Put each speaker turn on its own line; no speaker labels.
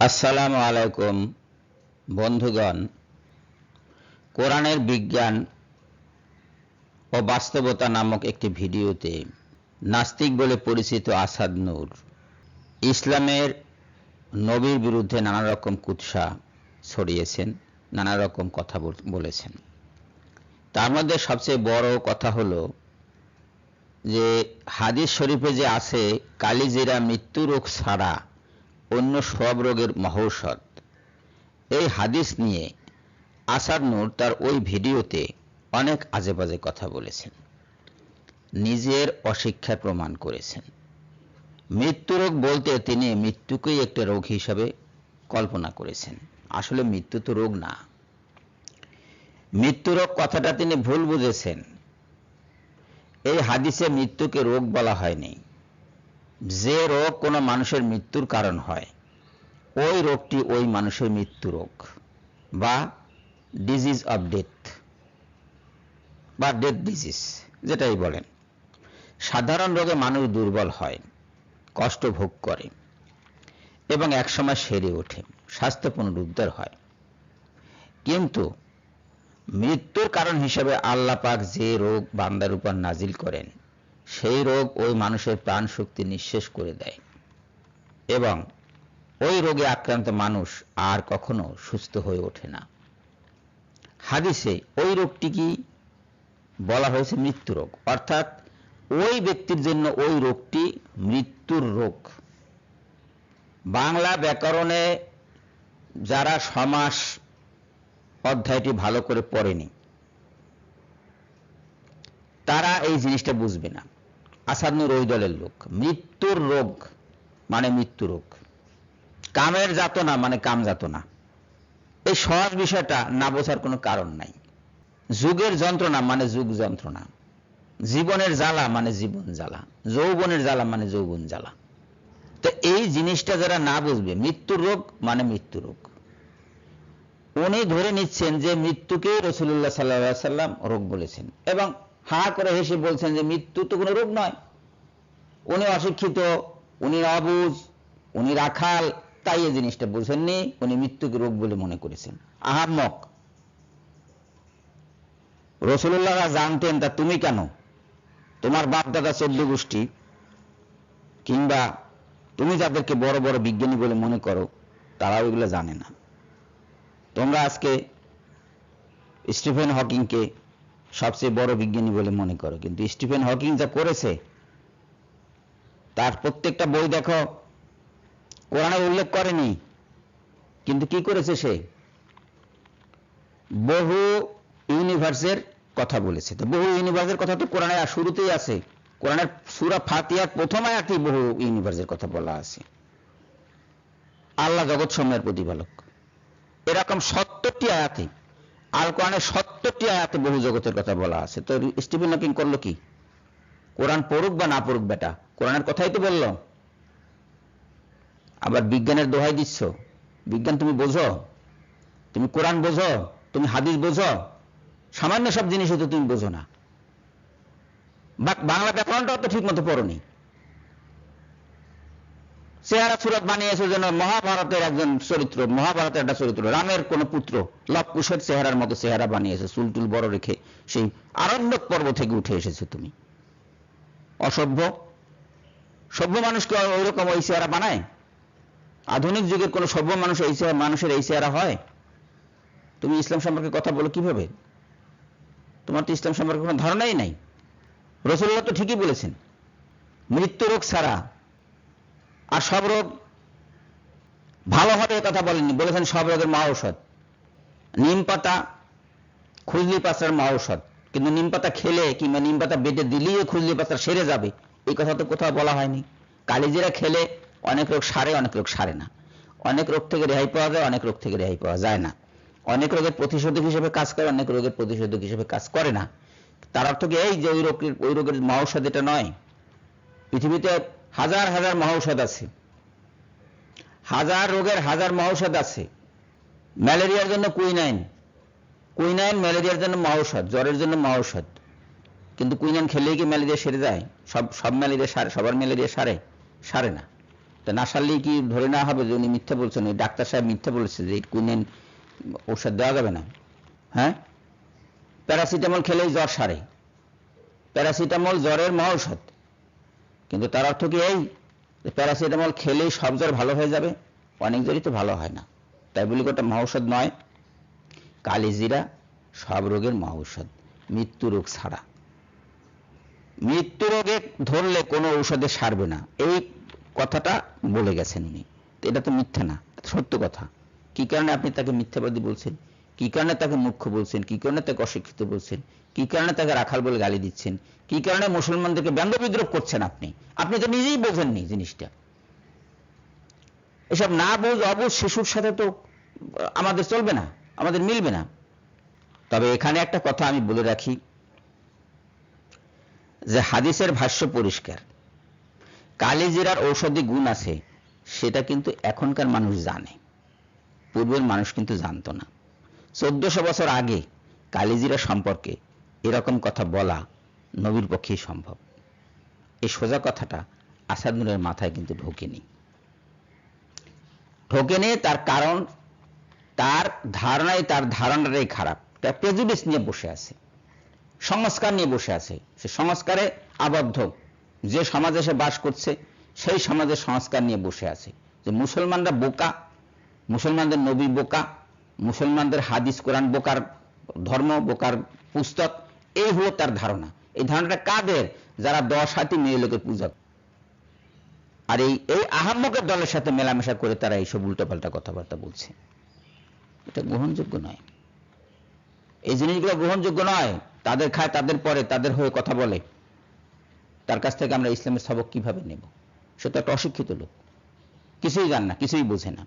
আসসালামু আলাইকুম, বন্ধুগণ। কোরআনের বিজ্ঞান ও বাস্তবতা নামক একটি ভিডিওতে নাস্তিক বলে পরিচিত আসাদ নূর, ইসলামের নবীর বিরুদ্ধে নানা রকম কুৎসা ছড়িয়েছেন নানা রকম কথা বল- বলেছেন। তার মধ্যে সবচেয়ে বড় কথা হলো যে হাদিস শরীফে যে আছে কালিজিরা মৃত্যু রোগ ছাড়া অন্য সব রোগের মহৌষধ। এই হাদিস নিয়ে আসাদ নূর তার ওই ভিডিওতে অনেক আজে বাজে কথা বলেছেন। নিজের অশিক্ষায় প্রমাণ করেছেন। মৃত্যু রোগ বলতে তিনি মৃত্যুকেই একটা রোগ হিসাবে কল্পনা করেছেন। আসলে মৃত্যু তো রোগ না। মৃত্যু রোগ কথাটা তিনি ভুল বুঝেছেন। এই হাদিসে মৃত্যুকে রোগ বলা হয়নি। যে রোগ কোনো মানুষের মৃত্যুর কারণ হয়, ওই রোগটি ওই মানুষের মৃত্যু রোগ বা ডিজিজ অফ ডেথ বা ডেথ ডিজিজ যেটাই বলেন। সাধারণ রোগে মানুষ দুর্বল হয়, কষ্ট ভোগ করে এবং একসময় সেরে ওঠে স্বাস্থ্য পুনরুদ্ধার হয়। কিন্তু মৃত্যুর কারণ হিসেবে আল্লাহ পাক যে রোগ বান্দার উপর নাজিল করেন সেই রোগ ওই মানুষের প্রাণ শক্তি নিঃশেষ করে দেয়। এবং ওই রোগে আক্রান্ত মানুষ আর কখনো সুস্থ হয়ে ওঠে না। হাদিসে ওই রোগটি কি বলা হয়েছে মৃত্যু রোগ? অর্থাৎ ওই ব্যক্তির জন্য ওই রোগটি মৃত্যুর রোগ। বাংলা ব্যাকরণে যারা সমাস অধ্যায়টি ভালো করে পড়েনি, তারা এই জিনিসটা বুঝবে না। আসাদনুর ওই দলের লোক। মৃত্যুর রোগ মানে মৃত্যু রোগ। কামের যাতনা মানে কাম যাতনা। এই সহজ বিষয়টা না বোঝার কোনো কারণ নাই। যুগের যন্ত্রণা মানে যুগ যন্ত্রণা। জীবনের জ্বালা মানে জীবন জ্বালা। যৌবনের জ্বালা মানে যৌবন জ্বালা। তো এই জিনিসটা যারা না বুঝবে, মৃত্যুর রোগ মানে মৃত্যু রোগ। উনি ধরে নিচ্ছেন যে মৃত্যুকে রসুল্লাহ সাল্লাহ সাল্লাম রোগ বলেছেন। এবং হা করে হেসে বলছেন যে মৃত্যু তো কোনো রোগ নয়। উনি অশিক্ষিত, উনি অবুজ, উনি রাখাল, তাই এই জিনিসটা বুঝেননি, উনি মৃত্যুকে রোগ বলে মনে করেছেন। আহাম্মক রসুল্লাহ জানতেন, তা তুমি কেন? তোমার বাপ দাদা চোদ্দ গোষ্ঠী, কিংবা তুমি যাদেরকে বড় বড় বিজ্ঞানী বলে মনে করো, তারা ওইগুলো জানে না। তোমরা আজকে স্টিফেন হকিংকে সবচেয়ে বড় বিজ্ঞানী বলে মনে করো। কিন্তু স্টিফেন হকিং যা করেছে, তার প্রত্যেকটা বই দেখো, কোরআনে উল্লেখ করেনি, কিন্তু কি করেছে সে? বহু ইউনিভার্সের কথা বলেছে। তো বহু ইউনিভার্সের কথা তো কোরআনে শুরুতেই আছে। কোরআনের সুরা ফাতিয়ার প্রথম আয়াতেই বহু ইউনিভার্সের কথা বলা আছে। আল্লাহ জগৎ সময়ের প্রতিপালক। এরকম সত্তরটি আয়াতে আল কোরআনের সত্তরটি আয়াতে বহু জগতের কথা বলা আছে। তো স্টিফেন হকিং করল কি? কোরআন পড়ুক বা না পড়ুক বেটা, কোরআনের কথাই তো বলল। আবার বিজ্ঞানের দোহাই দিচ্ছ। বিজ্ঞান তুমি বোঝো, তুমি কোরআন বোঝো, তুমি হাদিস বোঝো, সামান্য সব জিনিস তো তুমি বোঝো না। বাংলা ব্যাকরণটাও তো ঠিক মতো পড়নি। চেহারা সুরত বানিয়েছে যেন মহাভারতের একজন চরিত্র, মহাভারতের একটা চরিত্র। রামের কোন পুত্র লবকুশের চেহারার মতো চেহারা বানিয়েছে, চুলটুল বড় রেখে। সেই আরণ্যক পর্ব থেকে উঠে এসেছে তুমি। অসভ্য। সভ্য মানুষকে ওইরকম ওই চেহারা বানায়? আধুনিক যুগের কোন সভ্য মানুষ এই মানুষের এই চেহারা হয়? তুমি ইসলাম সম্পর্কে কথা বলো কীভাবে? তোমার তো ইসলাম সম্পর্কে কোনো ধারণাই নাই। রসুল্লাহ তো ঠিকই বলেছেন মৃত্যু রোগ ছাড়া আর সব রোগ ভালো হবে কথা বলেননি, বলেছেন সব রোগের মহা ঔষধ। নিম পাতা, খুজলি পাতার মহা ঔষধ। কিন্তু নিম পাতা খেলে কিংবা নিম পাতা বেটে দিলেই খুজলি পাতা সেরে যাবে, এই কথা তো কোথাও বলা হয়নি। কালিজিরা খেলে অনেক রোগ সারে, অনেক রোগ সারে না। অনেক রোগ থেকে রেহাই পাওয়া যায়, অনেক রোগ থেকে রেহাই পাওয়া যায় না। অনেক রোগের প্রতিষেধক হিসেবে কাজ করে, অনেক রোগের প্রতিষেধক হিসেবে কাজ করে না। তার অর্থ কি, এই যে ওই রোগের ওই রোগের মহৌষধ এটা নয়। পৃথিবীতে হাজার হাজার মহৌষধ আছে। হাজার রোগের হাজার মহৌষধ আছে। ম্যালেরিয়ার জন্য কুইনাইন। কুইনাইন ম্যালেরিয়ার জন্য মহৌষধ জ্বরের জন্য মহৌষধ কিন্তু কুইনাইন খেলেই কি ম্যালেরিয়া সেরে যায়? সব সব ম্যালেরিয়া সারে, সবার ম্যালেরিয়া সারে সারে না। তো না সারলেই কি ধরে না হবে যে উনি মিথ্যা বলছেন? ওই ডাক্তার সাহেব মিথ্যা বলেছে যে কুইনাইন ঔষধ দেওয়া যাবে না। হ্যাঁ? প্যারাসিটামল খেলেই জ্বর সারে। প্যারাসিটামল জ্বরের মহৌষধ কিন্তু তার অর্থ কি এই? যে প্যারাসিটামল খেলেই সব জ্বর ভালো হয়ে যাবে? অনেক জ্বরই তো ভালো হয় না। তাই বলি ওটা মহৌষধ নয় কালিজিরা সব রোগের মহৌষধ, মৃত্যু রোগ ছাড়া। মৃত্যু রোগে ধরলে কোনো ঔষধে সারবে না। এই কথাটা বলে গেছেন উনি। এটা তো মিথ্যা না সত্য কথা। কি কারণে আপনি তাকে মিথ্যাবাদী বলছেন? কি কারণে তাকে মুখ্য বলছেন? কি কারণে তাকে অশিক্ষিত বলছেন? কি কারণে তাকে রাখাল বলে গালি দিচ্ছেন? কি কারণে মুসলমানদেরকে ব্যঙ্গ বিদ্রোহ করছেন আপনি? আপনি তো নিজেই বোঝেননি জিনিসটা। এসব না বুঝ অবুঝ শিশুর সাথে তো আমাদের চলবে না, আমাদের মিলবে না। তবে এখানে একটা কথা আমি বলে রাখি, যে হাদিসের ভাষ্য পরিষ্কার। কালিজিরার ঔষধি গুণ আছে, সেটা কিন্তু এখনকার মানুষ জানে। পূর্বের মানুষ কিন্তু জানতো না। চোদ্দশো বছর আগে কালিজিরা সম্পর্কে এরকম কথা বলা নবীর পক্ষেই সম্ভব। এই সোজা কথাটা আসাদুরের মাথায় কিন্তু ঢোকেনি। ঢোকেনি, তার কারণ, তার ধারণায় তার ধারণাটাই খারাপ। তার প্রেজুডিস নিয়ে বসে আছে। সংস্কার নিয়ে বসে আছে। সে সংস্কারে আবদ্ধ। যে সমাজে সে বাস করছে, সেই সমাজের সংস্কার নিয়ে বসে আছে। যে মুসলমানরা বোকা, মুসলমানদের নবী বোকা মুসলমানদের হাদিস, কোরআন বোকার ধর্ম, বোকার পুস্তক, এই হলো তার ধারণা। এই ধারণাটা কাদের? যারা দশ হাতি মেয়ে লোকের পূজা আর এই এই আহাম্মকের দলের সাথে মেলামেশা করে তারা এইসব উল্টোপাল্টা কথাবার্তা বলছে। এটা গ্রহণযোগ্য নয়। এই জিনিসগুলো গ্রহণযোগ্য নয়। তাদের খায়, তাদের পরে, তাদের হয়ে কথা বলে। তার কাছ থেকে আমরা ইসলামের সবক কীভাবে নেব? সে তো একটা অশিক্ষিত লোক। কিছুই জান না, কিছুই বোঝে না।